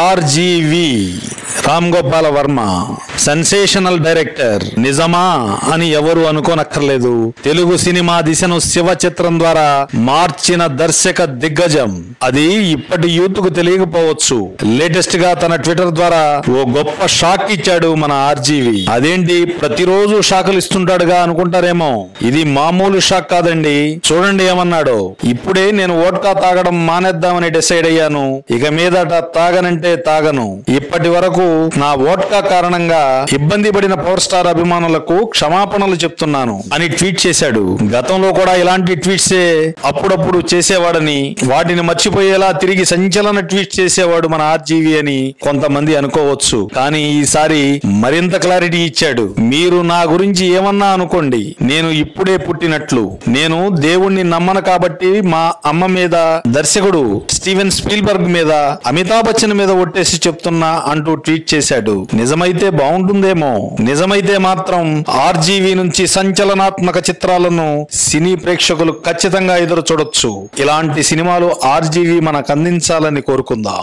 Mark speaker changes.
Speaker 1: RGV Ram Gopal Varma sensational director నిజమా అని ఎవరు అనుకోనక్కర్లేదు. తెలుగు సినిమా దిశను శివ చిత్రం ద్వారా మార్చిన దర్శక దిగ్గజం. అది ఇప్పటి యూత్కు తెలియకపోవచ్చు. లేటెస్ట్గా తన ట్విట్టర్ ద్వారా ఓ గొప్ప షాక్ ఇచ్చాడు మన ఆర్జీవి. అదేంటి ప్రతిరోజు షాకులు ఇస్తుంటాడుగా అనుకుంటారేమో. ఇది మామూలు షాక్ కాదండి. చూడండి ఏమన్నాడు. ఇప్పుడే నేను ఓట్కా తాగడం మానేద్దామని డిసైడ్ అయ్యాను. ఇక మీదట తాగనంటే తాగను. ఇప్పటి వరకు నా ఓట్కా కారణంగా ఇబ్బంది పడిన పవర్ స్టార్ అభిమానులకు క్షమాపణలు చెప్తున్నాను అని ట్వీట్ చేశాడు. గతంలో కూడా ఇలాంటి ట్వీట్సే అప్పుడప్పుడు చేసేవాడని వాటిని మర్చిపోయేలా తిరిగి సంచలన ట్వీట్ చేసేవాడు మన ఆర్జీవి అని కొంతమంది అనుకోవచ్చు. కానీ ఈసారి మరింత క్లారిటీ ఇచ్చాడు. మీరు నా గురించి ఏమన్నా అనుకోండి. నేను ఇప్పుడే పుట్టినట్లు. నేను దేవుణ్ణి నమ్మను కాబట్టి మా అమ్మ మీద దర్శకుడు స్టీవెన్ స్పీల్బర్గ్ మీద అమితాబ్ బచ్చన్ మీద ఒట్టేసి చెప్తున్నా అంటూ ట్వీట్ చేశాడు నిజమైతే బాగుంటుందేమో? నిజమైతే మాత్రం ఆర్జీవీ నుంచి సంచలనాత్మక చిత్రాలను సినీ ప్రేక్షకులు ఖచ్చితంగా ఎదురు చూడొచ్చు. ఇలాంటి సినిమాలు ఆర్జీవీ మనకు అందించాలని కోరుకుందాం.